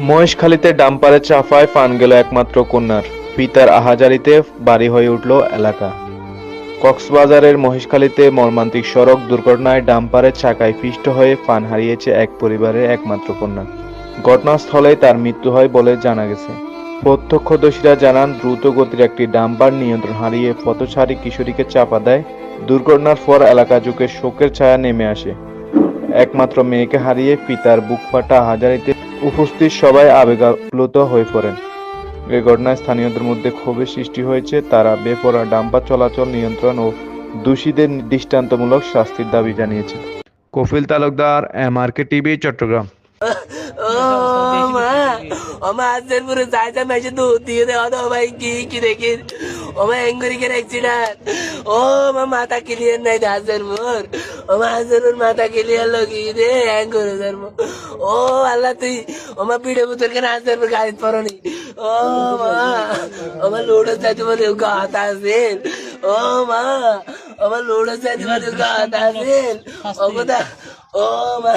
মহেশখালীতে চাপায় ফান গেল একমাত্র কন্যার। পিতার আহাজারিতে বাড়ি হয়ে উঠল এলাকা। কক্সবাজারের মহেশখালীতে মর্মান্তিক সড়ক দুর্ঘটনায় ডাম্পারের চাকায় পিষ্ট হয়ে ফান হারিয়েছে এক পরিবারের একমাত্র কন্যা। ঘটনাস্থলেই তার মৃত্যু হয় বলে জানা গেছে। প্রত্যক্ষদর্শীরা জানান দ্রুত গতির একটি ডাম্বার নিয়ন্ত্রণ হারিয়ে পথচারী কিশোরীকে চাপা দেয়। দুর্ঘটনার পর এলাকা যুগে শোকের ছায়া নেমে আসে। একমাত্র মেয়েকে হারিয়ে পিতার বুক ফাটা হাজারিতে উপস্থিত সবাই আবেগাপ্লুত হয়ে পড়েন। এ ঘটনায় স্থানীয়দের মধ্যে ক্ষোভের সৃষ্টি হয়েছে। তারা বেপরা ডাম্পার চলাচল নিয়ন্ত্রণ ও দোষীদের দৃষ্টান্তমূলক শাস্তির দাবি জানিয়েছে। Kafil Talukdar M R K TV Chattogram মা আজের পুরো যাইতে মেশে দুধ দিয়ে দেওয়া তো ভাই কি কি দেখি ও মা এঙ্গুরিকের অ্যাক্সিডেন্ট ও মা মাথা ক্লিয়ার নাই হাজের মোর। ও মা হাজের মোর মাথা ক্লিয়ার লগি রে মোর ও আল্লাহ তুই মা পিড়ে বুতর কেন হাজের মোর গাড়িত পড়নি? ও মা ও মা লোডে যাইতে বলে গাত আসেন ও মা ও মা লোডে যাইতে বলে গাত আসেন ও মা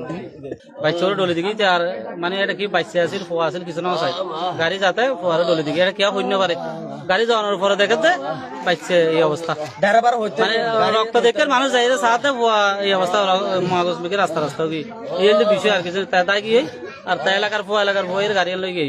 রে বাইচর ডলে দিকে আর মানে এটা কি বাইচে আছিল ফোয়া আছিল কিছু না চাই গাড়ি যাতে ফোয়ারে ডলে দিকে এটা কিয়া শূন্য পারে গাড়ি যাওয়ানোর পরে দেখে যে বাইচে এই অবস্থা মানে রক্ত দেখে মানুষ যাই যে সাথে ফোয়া এই অবস্থা মহাগজ মিকে রাস্তা রাস্তা কি এই হচ্ছে বিষয় আর কিছু তাই কি আর তাই এলাকার ফোয়া এলাকার ফোয়ের গাড়ি লই গিয়ে